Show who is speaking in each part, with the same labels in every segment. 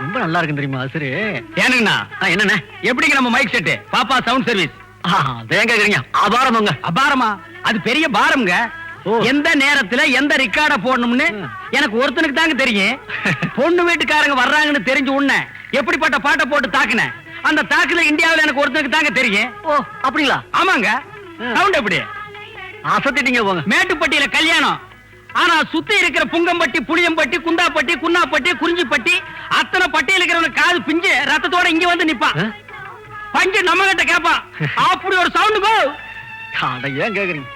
Speaker 1: ரொம்ப நல்லா இருக்கு தெரியுமா சரி
Speaker 2: ஏனுங்கண்ணா
Speaker 1: என்னண்ணே?
Speaker 2: எப்படிங்க நம்ம மைக் செட்டு பாப்பா சவுண்ட் சர்வீஸ்
Speaker 1: தேங்க கேக்குறீங்க? அபாரமாங்க.
Speaker 2: அபாரமா? அது பெரிய பாரம்ங்க. எந்த நேரத்துல எந்த ரெக்கார்ட போடணும்னு. எனக்கு ஒருத்தனுக்கு தாங்க தெரியும். பொண்ணு வீட்டுக்காரங்க வர்றாங்கன்னு தெரிஞ்சு உன்ன எப்படிப்பட்ட பாட்டை போட்டு தாக்குன அந்த தாக்குல இந்தியாவுல எனக்கு ஒருத்தனுக்கு தாங்க தெரியும்.
Speaker 1: ஓ அப்படிங்களா?
Speaker 2: ஆமாங்க. சவுண்ட் எப்படி?
Speaker 1: அசத்திட்டீங்க போங்க.
Speaker 2: மேட்டுப்பட்டியில கல்யாணம். ஆனா சுத்தி இருக்கிற புங்கம்பட்டி புளியம்பட்டி குந்தாப்பட்டி குன்னாப்பட்டி குறிஞ்சிப்பட்டி அத்தனை பட்டியல் இருக்கிறவனுக்கு காது பிஞ்சு ரத்தத்தோட இங்க வந்து நிப்பான்? பஞ்சு நம்ம கிட்ட கேப்பான் அப்படி ஒரு சவுண்டுக்கோ
Speaker 1: அட ஏன் கேக்குறீங்க?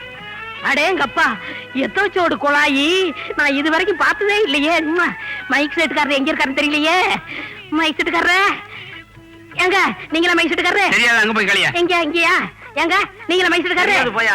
Speaker 3: அடேங்கப்பா எத்தோச்சோடு குழாயி நான் இது வரைக்கும் பார்த்ததே இல்லையே. மைக் செட்டுக்காரர் எங்க இருக்காருன்னு தெரியலையே. மைக் செட்டுக்காரர எங்க நீங்களா மைக் செட்டுக்காரரு
Speaker 2: தெரியாது அங்க போய் களியா
Speaker 3: எங்க இங்கயா? எங்க நீங்களா மைக் செட்டுக்காரரு
Speaker 2: போயா.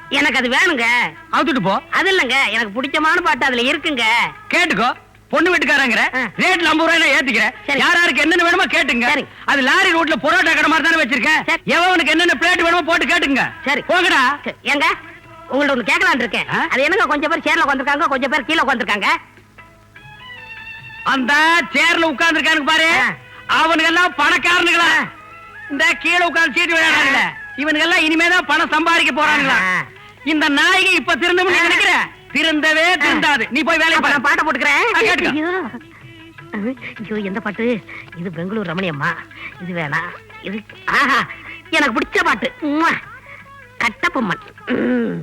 Speaker 3: எனக்கு அது வேணுங்க.
Speaker 2: அவுத்துட்டு போ.
Speaker 3: அது இல்லைங்க எனக்கு பிடிச்சமான பாட்டு அதுல இருக்குங்க.
Speaker 2: கேட்டுக்கோ. பொண்ணு வீட்டுக்காரங்கிற.
Speaker 3: ஆ.
Speaker 2: ரேட்ல ஐம்பது ரூபாய் ஏத்திக்கிறேன். யார் யாருக்கு என்னென்ன வேணுமோ கேட்டுங்க. அது லாரி ரோட்ல பொரோட்டா கடை மாதிரி தானே வச்சிருக்கேன்.
Speaker 3: சரி.
Speaker 2: எவனுக்கு என்னென்ன பிளேட் வேணுமோ போட்டு கேட்டுங்க
Speaker 3: சரி.
Speaker 2: போங்கடா.
Speaker 3: ஏங்க உங்கள்ட்ட ஒண்ணு கேட்கலான்னு இருக்கேன்? அது என்னங்க கொஞ்சம் பேர் சேர்ல உட்காந்துருக்காங்க கொஞ்சம் பேர் கீழே உட்காந்துருக்காங்க
Speaker 2: அந்த சேர்ல உட்கார்ந்து பாரு. அவனுக்கு எல்லாம் பணக்காரனுங்களா? இந்த கீழே உட்கார்ந்து சீட்டு விளையாடுறாங்கல்ல இவனுக்கு எல்லாம் இனிமேதான் பணம் சம்பாதிக்க போறாங்களா. இந்த நாயகி இப்ப திருந்தவும் நீ நினைக்கிற? திருந்தவே திருந்தாது. நீ போய் பாரு.
Speaker 3: நான் பாட்டை போட்டுக்கிறேன். ஐயோ. எந்த பாட்டு? இது பெங்களூர் ரமணியம்மா. இது வேணாம் இது ஆஹா எனக்கு பிடிச்ச பாட்டு. ம்.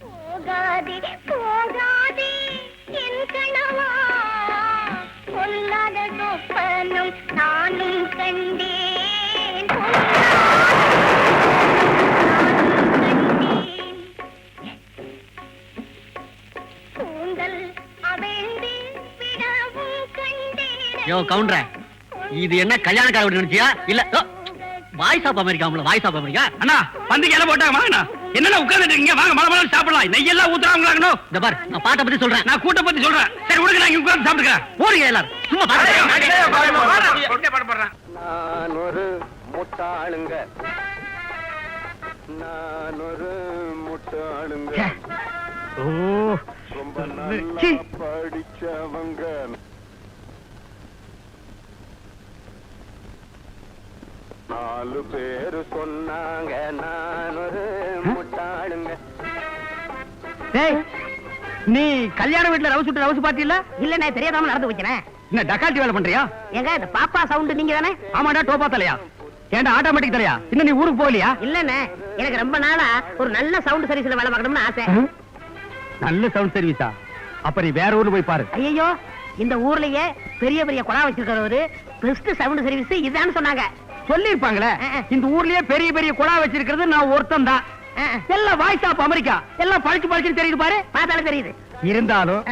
Speaker 4: போகாதே போகாதே என் கணவா பொல்லாத சொப்பனம் நானும் கண்டேன்
Speaker 1: யோ கவுண்டர இது என்ன கல்யாணக்கார வீடு நினைச்சியா? இல்ல voice of America voice of America
Speaker 2: அண்ணா பந்திக்கு எல்லாம் போட்டாங்க வாங்கண்ணா என்னென்ன உட்கார்ந்துட்டு இருக்கீங்க? வாங்க மலை மலை சாப்பிடலாம். நெய்யெல்லாம் ஊத்துறாங்களாங்கண்ணோ
Speaker 1: இந்த பார் நான் பாட்டை பத்தி சொல்றேன்.
Speaker 2: நான் கூட்ட பத்தி சொல்றேன். சரி விடுங்க நான் இங்க உட்கார்ந்து சாப்பிட்டுக்கிறேன்.
Speaker 1: போறீங்க எல்லாரும். சும்மா பாருங்க.
Speaker 5: நான் ஒரு முட்டாளுங்க நான் ஒரு முட்டாளுங்க.
Speaker 1: ஓ
Speaker 5: ரொம்ப. படிச்சவங்க. நாலு பேரு சொன்னாங்க நான் ஒரு முட்டாளுங்க.
Speaker 2: டேய் நீ கல்யாண வீட்டுல ரவுஸ் விட்டு ரவுஸ் பாத்தி இல்ல
Speaker 3: நான் தெரியாதாம நடந்து வைக்கிறேன்
Speaker 2: என்ன டக்கால்ட்டி வேலை பண்றியா?
Speaker 3: ஏங்க இந்த பாப்பா சவுண்ட் நீங்க தானே?
Speaker 2: ஆமாடா டோப்பா தலையா? ஏன்டா ஆட்டோமேட்டிக் தலையா? இன்னும் நீ ஊருக்கு போகலையா?
Speaker 3: இல்லண்ணே எனக்கு ரொம்ப நாளா ஒரு நல்ல சவுண்ட் சர்வீஸ்ல வேலை பார்க்கணும்னு ஆசை.
Speaker 2: நல்ல சவுண்ட் சர்வீஸா அப்ப நீ வேற ஊர்ல போய் பாரு.
Speaker 3: ஐயோ இந்த ஊர்லயே பெரிய பெரிய குழா வச்சிருக்கிறவரு பெஸ்ட் சவுண்ட் சர்வீஸ் இதான்னு சொன்னாங்க.
Speaker 2: சொல்லிருப்பாங்களே. இந்த ஊர்லயே பெரிய பெரிய குழா வச்சிருக்கிறது நான் ஒருத்தன் தான். எல்லாம் வாய்ஸ் ஆஃப் அமெரிக்கா எல்லாம் படிச்சு படிச்சுன்னு தெரியுது பாரு.
Speaker 3: பார்த்தாலும் தெரியுது.
Speaker 2: இருந்தாலும்.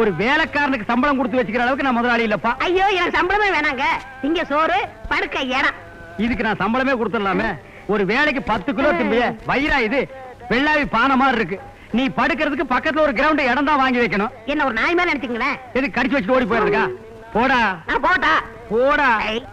Speaker 2: ஒரு வேலைக்காரனுக்கு சம்பளம் கொடுத்து வச்சுக்கிற அளவுக்கு நான் முதலாளி இல்லப்பா.
Speaker 3: ஐயோ எனக்கு சம்பளமே வேணாங்க. இங்க சோறு படுக்க இடம்.
Speaker 2: இதுக்கு நான் சம்பளமே கொடுத்துடலாமே. ஒரு வேலைக்கு பத்து கிலோ திம்பிய வயிறா இது. வெள்ளாவி பானை மாதிரி இருக்கு. நீ படுக்கிறதுக்கு பக்கத்துல ஒரு கிரவுண்ட் இடம் தான் வாங்கி வைக்கணும்.
Speaker 3: என்ன ஒரு நாய் மாதிரி நினைச்சுங்களேன்
Speaker 2: எது கடிச்சு வச்சுட்டு ஓடி போயிருக்கா போடா.
Speaker 3: போட்டா
Speaker 2: போடா
Speaker 3: ஐ. ஆ? brr.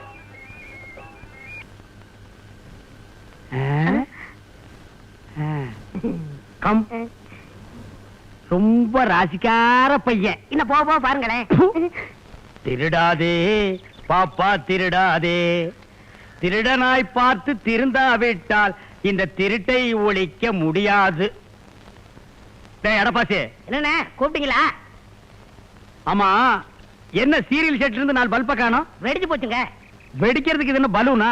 Speaker 2: கம். ரொம்ப ராசிக்கார பையன்.
Speaker 3: இன்னும் போக போக பாருங்களேன்
Speaker 2: திருடாதே பாப்பா திருடாதே. திருடனாய் பார்த்து திருந்தாவிட்டால் இந்த திருட்டை ஒழிக்க முடியாது. டேய் எடப்பாசி
Speaker 3: என்னண்ணே கூப்பிட்டீங்களா?
Speaker 2: ஆமா என்ன சீரியல் செட் இருந்து நாலு பல்ப காணோம்?
Speaker 3: வெடிச்சு போச்சுங்க.
Speaker 2: வெடிக்கிறதுக்கு இது என்ன பலூனா?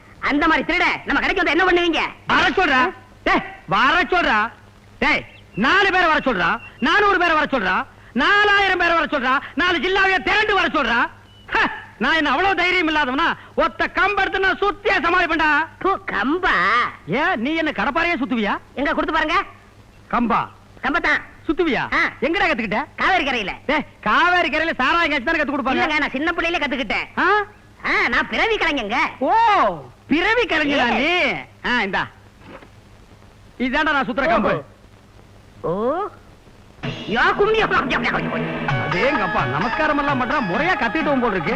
Speaker 3: அந்த மாதிரி திருட நம்ம கடைக்கு வந்து என்ன பண்ணுவீங்க?
Speaker 2: வர சொல்றா. டேய் வர சொல்றா. டேய் நாலு பேரை வர சொல்றா. நானூறு பேரை வர சொல்றா. நாலாயிரம் பேரை வர சொல்றா. நாலு ஜில்லாவைய திரண்டு வர சொல்றா. நான் என்ன அவ்வளவு தைரியம் இல்லாதவனா? ஒத்த கம்பெடுத்து நான் சுத்தியா சமாளிப்பேன்டா.
Speaker 3: கம்பா?
Speaker 2: ஏன் நீ என்ன கடப்பாறையே சுத்துவியா?
Speaker 3: எங்க கொடுத்து பாருங்க.
Speaker 2: கம்பா.
Speaker 3: கம்பத்தான்.
Speaker 2: சுத்துவியா. எங்கடா கத்துக்கிட்ட?
Speaker 3: காவேரி கரையில.
Speaker 2: காவேரி கரையில சாராயம் கட்சி தானே கத்து கொடுப்பாங்க
Speaker 3: நான் சின்ன பிள்ளையில கத்துக்கிட்டேன். நான் பிறவி கலைஞங்க.
Speaker 2: ஓ. பிறவி கலைஞரா. நீ? இந்தா. இதாண்டா நான் சுத்துற கம்பு.
Speaker 3: ஓ. யா கும்மி
Speaker 2: அதேங்கப்பா நமஸ்காரம் எல்லாம் பண்றா முறையா கத்திட்டு போல் இருக்கு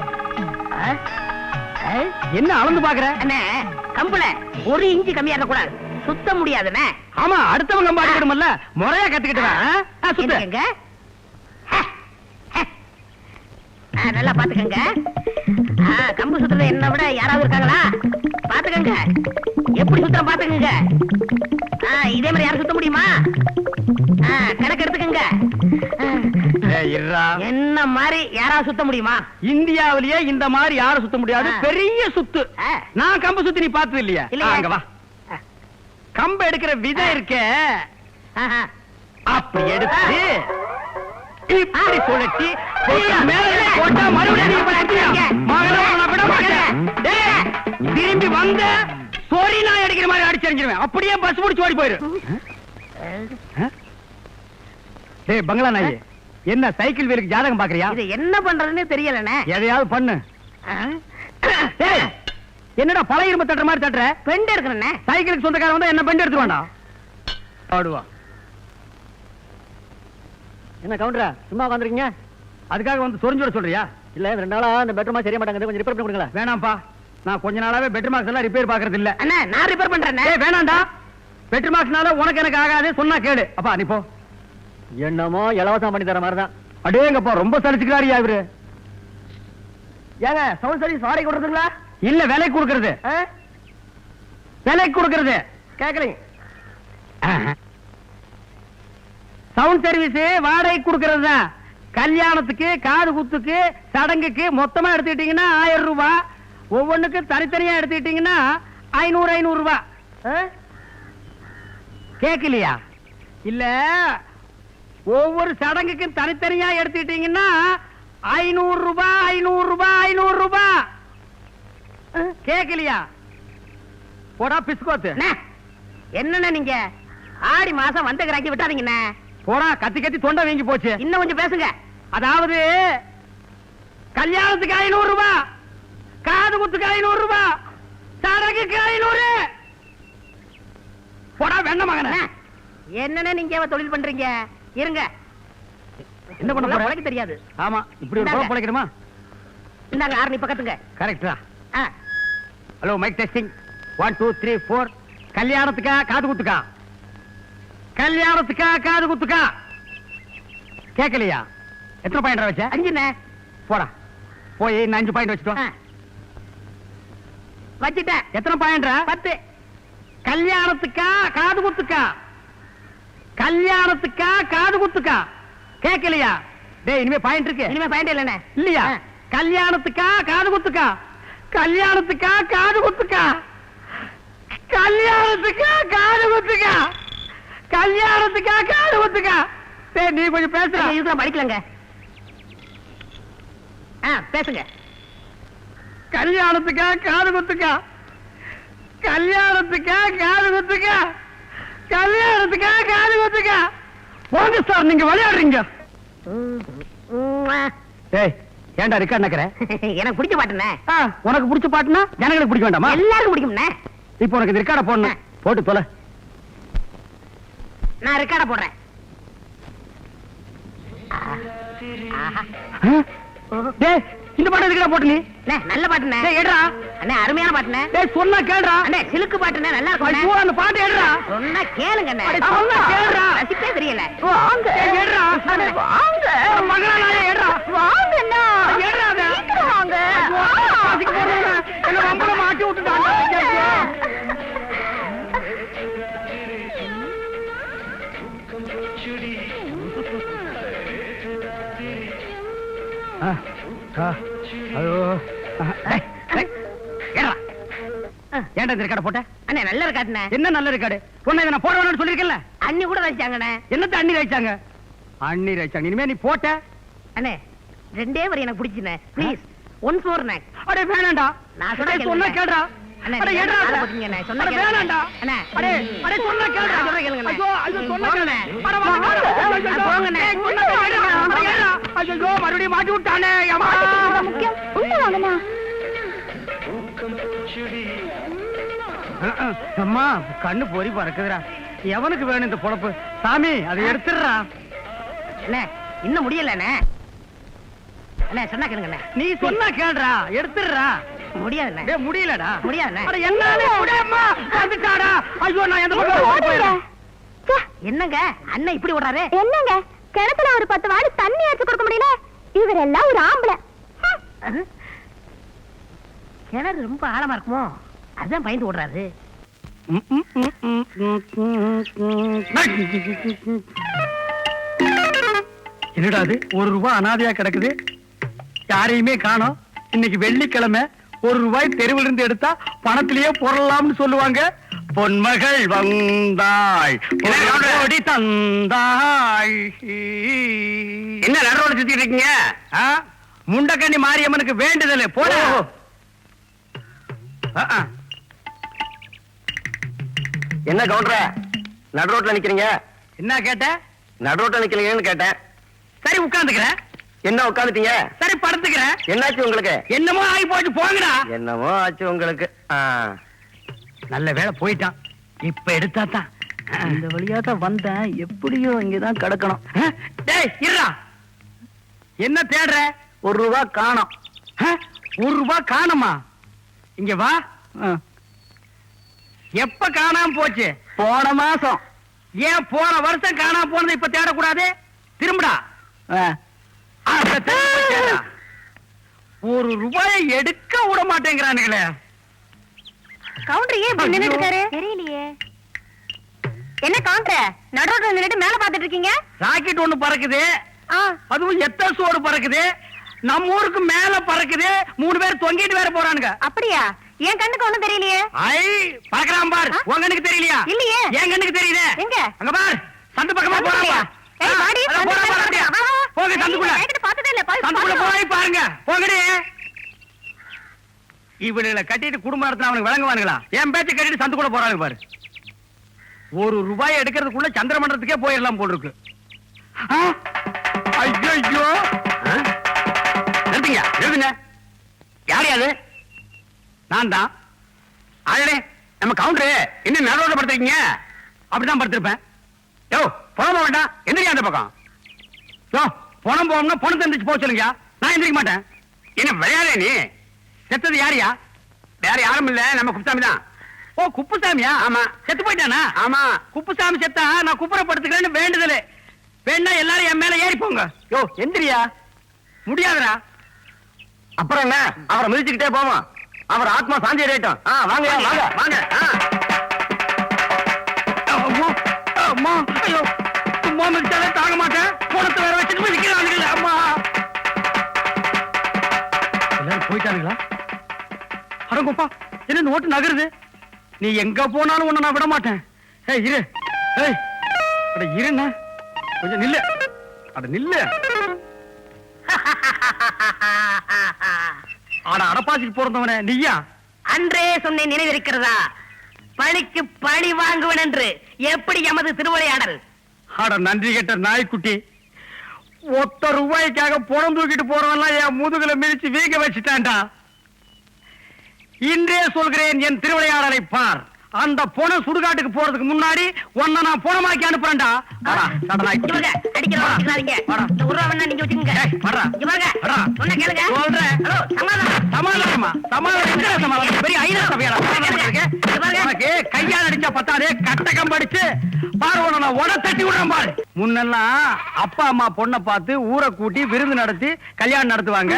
Speaker 2: என்ன அளந்து பாக்குற?
Speaker 3: அண்ணே கம்புல ஒரு இன்ச்சு கம்மியா இருக்க கூடாது. சுத்த முடியாதுண்ணே.
Speaker 2: ஆமா அடுத்தவங்க கம்பு அடிக்கணும்ல முறையா கத்துக்கிட்டு வா, ஆ? ஆ, சுத்து.
Speaker 3: எங்க நல்லா பாத்துக்கங்க. கம்பு சுத்துறது என்ன விட யாராவது இருக்காங்களா? பாத்துக்கங்க எப்படி சுத்துறோம் பாத்துக்கங்க இதே மாதிரி யாரும் சுத்த முடியுமா? கணக்கு எடுத்துக்கங்க. என்ன மாதிரி யாராவது சுத்த முடியுமா?
Speaker 2: இந்தியாவிலேயே இந்த மாதிரி யாரும் சுத்த முடியாது. பெரிய சுத்து. நான் கம்பு சுத்தி நீ பார்த்தது இல்லையா? அங்க வா. கம்பு எடுக்கிற விதை இருக்கே. அப்படி எடுத்து இப்படி சுழட்டி மேல போட்டா மறுபடியும் திரும்பி வந்த சொறி நான் அடிக்கிற மாதிரி அடிச்சறிஞ்சிருவேன் அப்படியே பஸ் முடிச்சு ஓடி போயிரு. டேய் பங்களா நாயி என்ன சைக்கிள் வீலுக்கு ஜாதகம் பாக்குறியா
Speaker 3: இது என்ன பண்றதுன்னு தெரியலண்ணே.
Speaker 2: எதையாவது பண்ணு. என்னடா பழைய இரும்பு தட்டுற மாதிரி தட்டுற?
Speaker 3: பெண்டு எடுக்கணுண்ணே
Speaker 2: சைக்கிளுக்கு சொந்தக்காரன் வந்தா என்ன பெண்டு எடுத்து வேண்டாம்? ஆடுவா
Speaker 1: என்ன கவுண்டரா சும்மா உட்காந்துருக்கீங்க
Speaker 2: அதுக்காக வந்து சொரிஞ்சு விட சொல்றியா?
Speaker 1: இல்ல ரெண்டு நாளா இந்த பெட்ரூமா சரியா மாட்டாங்க கொஞ்சம் ரிப்பேர் பண்ணி கொடுங்களேன்.
Speaker 2: வேணாம்ப்பா. நான் கொஞ்ச நாளாவே பெட்ரூம் மார்க்ஸ் எல்லாம் ரிப்பேர் பாக்குறது இல்ல
Speaker 3: அண்ணா நான் ரிப்பேர் பண்றேண்ணே
Speaker 2: ஏய் வேணாம்டா. பெட்ரூம் மார்க்ஸ்னால உனக்கு எனக்கு ஆகாது சொன்னா கேளு. அப்பா நீ போ.
Speaker 1: என்னமோ இலவசம் பண்ணி தர மாதிரி தான்
Speaker 2: அடேங்கப்பா ரொம்ப சலிச்சுக்கிறாரியா இவரு.
Speaker 1: ஏங்க சவுண்ட் சர்வீஸ் வாடகை கொடுத்துங்களா
Speaker 2: இல்ல விலை கொடுக்கறது. விலை கொடுக்கறது.
Speaker 1: கேட்கலைங்க
Speaker 2: சவுண்ட் சர்வீஸ் வாடகை கொடுக்கறது தான். கல்யாணத்துக்கு காது குத்துக்கு சடங்குக்கு மொத்தமா எடுத்துக்கிட்டீங்கன்னா ஆயிரம் ரூபாய் ஒவ்வொன்றுக்கு தனித்தனியா எடுத்துக்கிட்டீங்கன்னா ஐநூறு ஐநூறு ரூபாய் கேட்கலையா? இல்ல ஒவ்வொரு சடங்குக்கும் தனித்தனியா எடுத்துக்கிட்டீங்கன்னா ஐநூறு ரூபாய் ஐநூறு ரூபாய் ஐநூறு ரூபாய் கேட்கலையா? போடா பிஸ்கோத்து.
Speaker 3: அண்ணே, நீங்க? ஆடி மாசம் வந்த கிராக்கி விட்டாதீங்கண்ணே.
Speaker 2: போடா கத்தி கத்தி தொண்டை வீங்கி போச்சு.
Speaker 3: இன்னும் கொஞ்சம் பேசுங்க.
Speaker 2: அதாவது கல்யாணத்துக்கு ஐநூறு ரூபாய் காது குத்துக்கு ஐநூறு ரூபாய் சடங்குக்கு ஐநூறு. போடா வெண்ண மகன.
Speaker 3: என்னண்ணே நீங்க தொழில் பண்றீங்க? இருங்க.
Speaker 2: என்ன பண்ண?
Speaker 3: உழைக்க தெரியாது.
Speaker 2: ஆமா இப்படி ஒரு. குழப்பம் பிழைக்கணுமா?
Speaker 3: இந்தாங்க ஆறு பக்கத்துங்க
Speaker 2: கரெக்டா hello mike testing one two three four கல்யாணத்துக்கா காது குத்துக்கா? கல்யாணத்துக்கா காது குத்துக்கா? கேட்கலையா எத்தனை பாயிண்ட் வச்ச?
Speaker 3: அஞ்சுண்ணே
Speaker 2: போடா. போய் இன்னும் அஞ்சு பாயிண்ட் வச்சுட்டு வா.
Speaker 3: ஆ. வச்சிட்டேன்.
Speaker 2: எத்தனை பாயிண்ட்
Speaker 3: பத்து.
Speaker 2: கல்யாணத்துக்கா காது குத்துக்கா? கல்யாணத்துக்கா காது குத்துக்கா? கேட்கலையா டேய் இனிமே பாயிண்ட் இருக்கு.
Speaker 3: இனிமே பாயிண்ட் இல்லண்ணே
Speaker 2: இல்லையா. கல்யாணத்துக்கா காது குத்துக்கா? கல்யாணத்துக்கா காது குத்துக்கா? கல்யாணத்துக்கா காது குத்துக்கா? கல்யாணத்துக்கா காது குத்துக்கா டேய் நீ கொஞ்சம் பேசுற
Speaker 3: இதுதான் படிக்கலங்க. ஆ பேசுங்க.
Speaker 2: கல்யாணத்துக்கா காது குத்துக்கா கல்யாணத்துக்கா காது குத்துக்கா கல்யாணத்துக்கா காது குத்துக்கா போங்க சார் நீங்க விளையாடுறீங்க. ஏய் ஏன்டா இருக்கா நக்கற?
Speaker 3: எனக்கு பிடிச்ச பாட்டுண்ணே.
Speaker 2: உனக்கு பிடிச்ச பாட்டுனா ஜனங்களுக்கு பிடிக்க வேண்டாமா?
Speaker 3: எல்லாருக்கும் பிடிக்கும்ண்ணே.
Speaker 2: இப்போ உனக்கு இந்த ரெக்கார்ட போடணும். போட்டு தொலை.
Speaker 3: நான் ரெக்கார்ட போடுறேன்.
Speaker 2: இந்த பாட்டு எதுக்குடா போட்டு நீ?
Speaker 3: அண்ணே, நல்ல பாட்டுண்ணே.
Speaker 2: டேய் எடுறா.
Speaker 3: அண்ணே அருமையான பாட்டுண்ணே.
Speaker 2: டேய் சொன்னா கேளுடா.
Speaker 3: அண்ணே சிலுக்கு பாட்டுண்ணே நல்லா
Speaker 2: ஐயோ
Speaker 3: இருக்கும்
Speaker 2: அந்த பாட்டு எடுறா.
Speaker 3: சொன்னா கேளுங்க அண்ணே
Speaker 2: சொன்னா கேளுடா.
Speaker 3: ரசிப்பே தெரியல.
Speaker 2: வாங்க. எடுறா.
Speaker 3: அண்ணே, வாங்க.
Speaker 2: மகளா நாயே எடுறா.
Speaker 3: வாங்க அண்ணா.
Speaker 2: எடுறா அதை.
Speaker 3: சீக்கிரம் வாங்க.
Speaker 2: ஐயோ, அதுக்கு என்ன வம்பல மாட்டி விட்டுட்டாங்க. ஏன்டா இந்த ரெக்கார்ட போட்ட?
Speaker 3: அண்ணே நல்ல இருக்காட்டுண்ணே
Speaker 2: என்ன நல்ல ரெக்கார்டு? உன்னை இதை நான் போட வேணும்னு சொல்லிருக்கேன்ல
Speaker 3: அண்ணி கூட ரசிச்சாங்கண்ணே
Speaker 2: என்னத்த அண்ணி வச்சாங்க அண்ணி வச்சாங்க இனிமே நீ போட்ட?
Speaker 3: அண்ணே ரெண்டே வரி எனக்கு பிடிச்சுண்ணே ப்ளீஸ் ஒன்ஸ் மோர்ண்ணே
Speaker 2: அடே வேணாம்டா
Speaker 3: நான் சொன்னா
Speaker 2: அடே,
Speaker 3: கேளுங்க. கேளுங்க.
Speaker 2: மறுபடியும் மாட்டி விட்டானே அம்மா. கண்ணு பொறி பறக்குதுடா. எவனுக்கு வேணும் இந்த பொழப்பு? சாமி அதை எடுத்துடுறா.
Speaker 3: அண்ணே இன்னும் முடியலண்ணே. அண்ணே சொன்னா கேளுங்கண்ணே
Speaker 2: நீ சொன்னா கேளுடா. எடுத்துடுறா.
Speaker 3: முடியாதுண்ணே.
Speaker 2: டேய் முடியலடா.
Speaker 3: முடியாதுண்ணே.
Speaker 2: அட என்னடா முடியம்மா வந்துட்டாடா. ஐயோ நான் எந்த பக்கம் போயிடுறேன்
Speaker 3: என்னங்க? அண்ணன் இப்படி ஓடுறாரு?
Speaker 4: என்னங்க? கிணத்துல ஒரு பத்து வாடி தண்ணி அடிச்சு கொடுக்க முடியல? இவரெல்லாம் ஒரு ஆம்பளை?
Speaker 3: கிணறு ரொம்ப ஆழமா இருக்குமோ? அதான் பயந்து ஓடுறாரு.
Speaker 2: என்னடா அது? ஒரு ரூபாய் அனாதையா கிடக்குது. யாரையுமே காணோம். இன்னைக்கு வெள்ளிக்கிழமை. ஒரு ரூபாய் தெருவில் இருந்து எடுத்தா பணத்திலேயே பொருளாம்னு சொல்லுவாங்க. பொன்மகள் வந்தாய் பொன்னோடி தந்தாய். என்ன நடுவோட சுத்திட்டு இருக்கீங்க? முண்டக்கண்ணி மாரியம்மனுக்கு வேண்டுதல். போட.
Speaker 5: என்ன கவுண்டர? நடு ரோட்ல நிக்கிறீங்க?
Speaker 2: என்ன கேட்ட?
Speaker 5: நடு ரோட்ல நிக்கிறீங்கன்னு கேட்டேன்.
Speaker 2: சரி உட்கார்ந்துக்கிறேன்
Speaker 5: என்ன உட்காந்துட்டீங்க?
Speaker 2: சரி படுத்துக்கிறேன்.
Speaker 5: என்னாச்சு உங்களுக்கு?
Speaker 2: என்னமோ ஆகி போச்சு போங்கடா.
Speaker 5: என்னமோ ஆச்சு உங்களுக்கு.
Speaker 2: நல்ல வேலை போயிட்டான். இப்ப எடுத்தா தான். இந்த வழியா தான் வந்தேன். எப்படியோ இங்கதான் கிடக்கணும். டேய் இருடா. என்ன தேடுற?
Speaker 5: ஒரு ரூபா காணோம்?
Speaker 2: ஒரு ரூபாய் காணுமா? இங்க வா. எப்ப காணாம போச்சு?
Speaker 5: போன மாசம்.
Speaker 2: ஏன் போன வருஷம் காணாம போனது இப்ப தேடக்கூடாது? திரும்புடா அத திரும்ப போய் தேடுடா. ஒரு ரூபாயை எடுக்க விட மாட்டேங்கிறானுங்களே
Speaker 4: கவுண்டர் ஏன் இப்படி நின்னுட்டு இருக்காரு? தெரியலையே. என்ன கவுண்டர் நடுரோட்ல நின்னுட்டு மேல பாத்துட்டு இருக்கீங்க?
Speaker 2: ராக்கெட் ஒண்ணு பறக்குது. அதுவும் எத்த சோடு பறக்குது. நம்ம ஊருக்கு மேல பறக்குது. மூணு பேர் தொங்கிட்டு வேற போறானுங்க.
Speaker 4: அப்படியா? என் கண்ணுக்கு ஒண்ணும் தெரியலையே.
Speaker 2: ஐ பறக்கலாம் பார்? உன் கண்ணுக்கு தெரியலையா?
Speaker 4: இல்லையே.
Speaker 2: என் கண்ணுக்கு தெரியுதே
Speaker 4: எங்க?
Speaker 2: அங்க பார். சந்து பக்கமா போறாங்க போங்க சந்துக்குள்ள
Speaker 4: பாருங்க.
Speaker 2: போங்கடி. இவனுங்களை கட்டிட்டு குடும்பம் நடத்தின அவனுக்கு விளங்குவானுங்களா? என் பேச்ச கட்டிட்டு சந்துக்குள்ள போறாங்க பாரு. ஒரு ரூபாய் எடுக்கிறதுக்குள்ள சந்திரமண்டலத்துக்கே போயிடலாம் போல் இருக்கு ஐயோ நிறுத்துங்க. நிறுத்துங்க. யார் அது? நான் தான். ஆகலே நம்ம கவுண்டரு இன்னும் நடுவோட படுத்துருக்கீங்க அப்படிதான் படுத்திருப்பேன். யோ. போக வேண்டாம். எந்திரியா அந்த பக்கம். யோ பணம் போகணும்னா பணம் தந்துச்சு போக சொல்லுங்க நான் எந்திரிக்க மாட்டேன். என்ன விளையாடே நீ? செத்தது யாரியா வேற யாரும் இல்ல. நம்ம குப்புசாமி தான். ஓ குப்புசாமியா? ஆமா. செத்து போயிட்டானா? ஆமா. குப்புசாமி செத்தா நான் குப்புற படுத்துக்கிறேன்னு வேண்டுதல். வேணா எல்லாரும் என் மேல ஏறி போங்க. யோ எந்திரியா முடியாதுடா.
Speaker 5: அப்புறம் என்ன? அவரை மிதிச்சுக்கிட்டே போவோம். அவர் ஆத்மா சாந்தி அடையட்டும் வாங்க வாங்க. வாங்க.
Speaker 2: அடங்கப்பா என்ன இந்த ஓட்டு நகருது? நீ எங்க போனாலும் உன்னை நான் விட மாட்டேன். ஏய் இரு. ஏய் அட இருண்ணா. கொஞ்சம் நில்லு. அட நில்லு. அட அடப்பாசிக்கு பிறந்தவனே நீயா?
Speaker 3: அன்றே சொன்னேன் நினைவிருக்கிறதா? பழிக்கு பழி வாங்குவன் என்று எப்படி எமது திருவிளையாடல்?
Speaker 2: அட நன்றி கெட்ட நாய்க்குட்டி. ஒத்த ரூபாய்க்காக புறம் தூக்கிட்டு போறவன்லாம் என் முதுகுல மிதிச்சு வீங்க வச்சுட்டான்டா. இன்றே சொல்கிறேன் என் திருவிளையாடலை பார். அந்த பொண சுடுகாட்டுக்கு போறதுக்கு முன்னாடி உன்னை நான் பொணமாக்கி அனுப்புறேன்டா. கையால் அடிச்சா பத்தாதே கட்டகம் படிச்சு பாரு நான் உட தட்டி விடுறேன் பாரு. முன்னெல்லாம் அப்பா அம்மா பொண்ணை பார்த்து ஊரை கூட்டி விருந்து நடத்தி கல்யாணம் நடத்துவாங்க.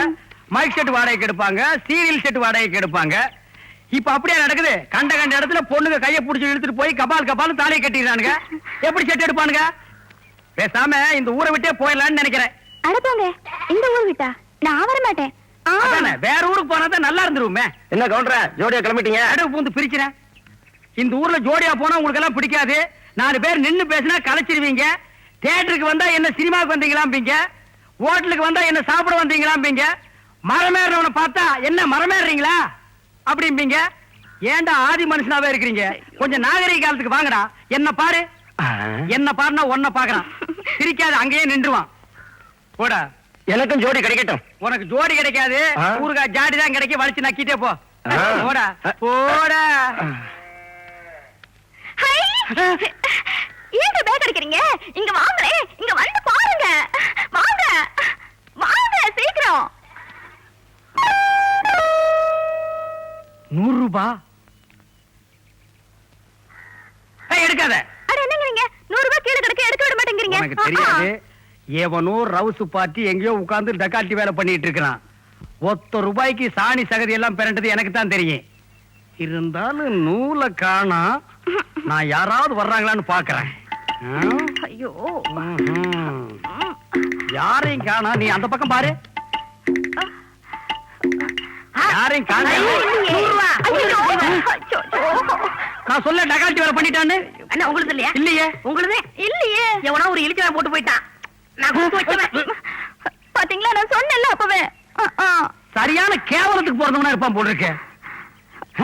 Speaker 2: மைக் செட் வாடகைக்கு எடுப்பாங்க சீரியல் செட் வாடகைக்கு எடுப்பாங்க. இப்ப அப்படியே நடக்குது? கண்ட கண்ட இடத்துல பொண்ணுங்க கையை பிடிச்சி இழுத்துட்டு போய் கபால் கபால் தாலியை கட்டிடுறானுங்க. எப்படி செட் எடுப்பானுங்க? பேசாம இந்த ஊரை விட்டே போயிடலாம்னு நினைக்கிறேன்.
Speaker 4: அடப்பாங்க இந்த ஊர் விட்டா? நான் வர மாட்டேன்.
Speaker 2: வேற ஊருக்கு போனா தான் நல்லா இருந்துருவோமே
Speaker 5: என்ன கவுண்டர ஜோடியா கிளம்பிட்டீங்க?
Speaker 2: நடுவு பூந்து பிரிச்சுனேன் இந்த ஊர்ல ஜோடியா போனா உங்களுக்கு எல்லாம் பிடிக்காது. நாலு பேர் நின்னு பேசினா கலைச்சிருவீங்க. தியேட்டருக்கு வந்தா என்ன சினிமாவுக்கு வந்தீங்களாம்பீங்க ஹோட்டலுக்கு வந்தா என்ன சாப்பிட வந்தீங்களாம்பீங்க மரமேறவனை பார்த்தா என்ன மரமேறீங்களா? அப்படிம்பீங்க. ஏன்டா ஆதி மனுஷனாவே இருக்கிறீங்க? கொஞ்சம் நாகரிக காலத்துக்கு வாங்கடா. என்ன பாரு. என்ன பாருனா ஒன்ன பாக்குறான். சிரிக்காது அங்கேயே நின்றுவான். போடா.
Speaker 5: எனக்கும் ஜோடி கிடைக்கட்டும்.
Speaker 2: உனக்கு ஜோடி கிடைக்காது.
Speaker 5: ஆ?
Speaker 2: ஊருகா ஜாடி தான் கிடைக்கும் வலிச்சு நக்கிட்டே போ. போடா. போடா. உனக்கு தெரியாது. எவனோ ரவுசு பார்ட்டி எங்கேயோ உட்கார்ந்து டக்காட்டி வேலை பண்ணிட்டு இருக்கிறான். ஒத்த ரூபாய்க்கு சாணி சகதி எல்லாம் பிறண்டது எனக்கு தான் தெரியும். இருந்தாலும் நூலை காணா நான் யாராவது வர்றாங்களான்னு பாக்குறேன்
Speaker 4: ஐயோ.
Speaker 2: யாரையும் காணா நீ அந்த பக்கம் பாரு. யாரையும் காணா. நான் சொல்ல டகாட்டி வேலை பண்ணிட்டான்னு?
Speaker 3: அண்ணா உங்களுக்கு இல்லையா?
Speaker 2: இல்லையே.
Speaker 3: உங்களுது?
Speaker 4: இல்லையே.
Speaker 3: எவனா ஒரு இழிச்சவன் போட்டு போயிட்டான். நான் கொடுத்து வச்சவன்.
Speaker 4: பாத்தீங்களா? நான் சொன்னேன்ல அப்பவே.
Speaker 2: சரியான கேவலத்துக்கு பிறந்தவனா இருப்பான் போல இருக்கு.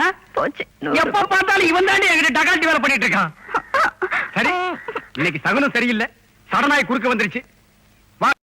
Speaker 2: ஆ?
Speaker 4: போச்சு.
Speaker 2: எப்ப பார்த்தாலும் இவன் தாண்டி என்கிட்ட டகாட்டி வேலை பண்ணிட்டு இருக்கான். சரி இன்னைக்கு சகுனம் சரியில்லை. சடனாய் குறுக்க வந்துருச்சு.